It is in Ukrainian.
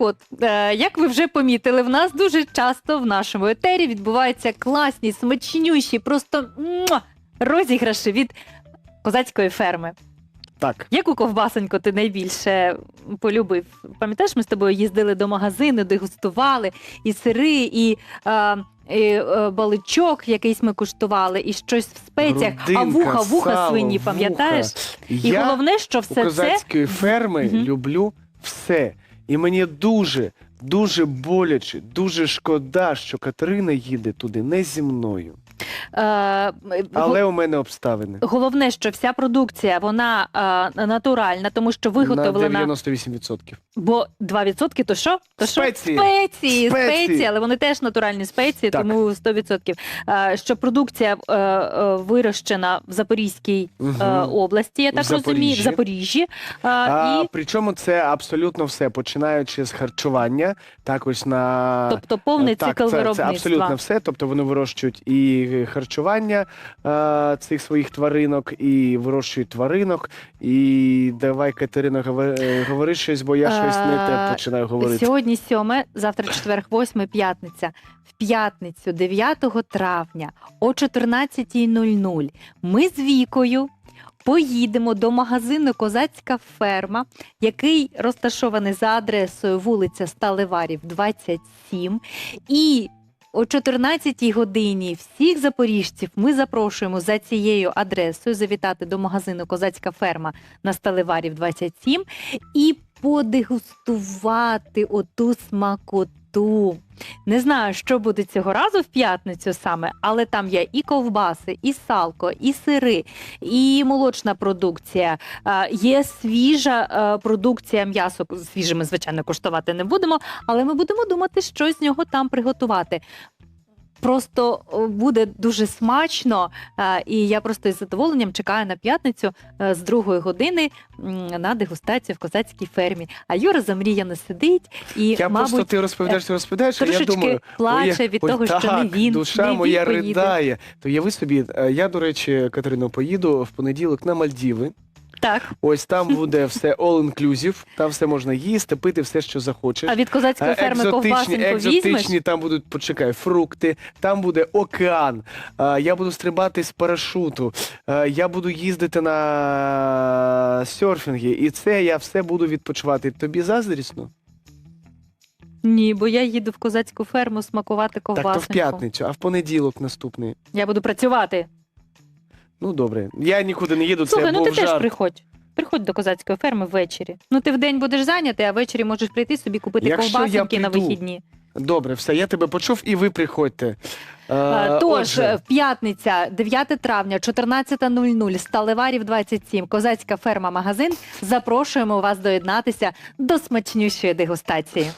от, е, як ви вже помітили, в нас дуже часто в нашому етері відбуваються класні, смачнющі, просто муа, розіграші від козацької ферми. Так. Яку ковбасоньку ти найбільше полюбив? Пам'ятаєш, ми з тобою їздили до магазину, дегустували і сири, і, е, і е, баличок якийсь ми куштували, і щось в спеціях, а вуха, вуха сало, свині, пам'ятаєш? І Я головне, що у все це козацької ферми Мгм. люблю все. І мені дуже, дуже боляче, дуже шкода, що Катерина їде туди не зі мною. Е, Але у мене обставини. Головне, що вся продукція вона е, натуральна, тому що На виготовлена. 98%. Бо 2% то що? То що? Спеції. Спеції, Спеції. спеції, але вони теж натуральні спеції, Так. тому 100%. Е, Що продукція е, е, вирощена в Запорізькій е, Мгм. області, я В так розумію, в Запоріжжі. Запоріжжі. Е, А, і, Причому це абсолютно все, починаючи з харчування, також на тобто повний так, цикл це, це виробництва. абсолютно все. Тобто вони вирощують і харчування е, цих своїх тваринок, і вирощують тваринок. І давай, Катерина, говори, е, говори щось, бо я щось не те Е, починаю говорити. Сьогодні сьоме, завтра четверг, восьме, п'ятниця. В п'ятницю, 9 травня о 14.00 ми з Вікою поїдемо до магазину Козацька ферма, який розташований за адресою вулиця Сталеварів, 27. І о 14 годині всіх запоріжців ми запрошуємо за цією адресою завітати до магазину Козацька ферма на Сталеварів 27 і подегустувати оту смакоту. Не знаю, що буде цього разу в п'ятницю саме, але там є і ковбаси, і салко, і сири, і молочна продукція. Е, Є свіжа е, продукція м'ясо. Свіжими, звичайно, коштувати не будемо, але ми будемо думати, що з нього там приготувати. Просто буде дуже смачно, е, і я просто із задоволенням чекаю на п'ятницю е, з другої години на дегустацію в козацькій фермі. А Юра замріяно сидить і, Я мабуть, просто ти розповідаєш, ти розповідаєш, а я думаю, плаче ой, від ой, того, що не він душа не він моя поїде. ридає. То яви собі, е, я, до речі, Катерино, поїду в понеділок на Мальдіви. Так, Ось там буде все all-inclusive, там все можна їсти, пити все, що захочеш. а від козацької ферми екзотичні, ковбасинку екзотичні візьмеш? там будуть, почекай, фрукти, там буде океан. Я буду стрибати з парашуту, я буду їздити на серфінги, і це я все буду відпочивати. Тобі заздрісно? Ні, бо я їду в козацьку ферму смакувати Так, то в п'ятницю, а в понеділок наступний. Я буду працювати. Ну добре, я нікуди не їду, Слухай, це ну був ти теж жарт. приходь. Приходь до козацької ферми ввечері. Ну ти вдень будеш зайнятий, а ввечері можеш прийти собі купити Якщо я ковбасинки на прийду, вихідні. Добре, все, я тебе почув, і ви приходьте. Е, Е, Тож, отже, в п'ятниця, 9 травня, 14.00, Сталеварів 27, козацька ферма магазин. Запрошуємо вас доєднатися до смачнющої дегустації.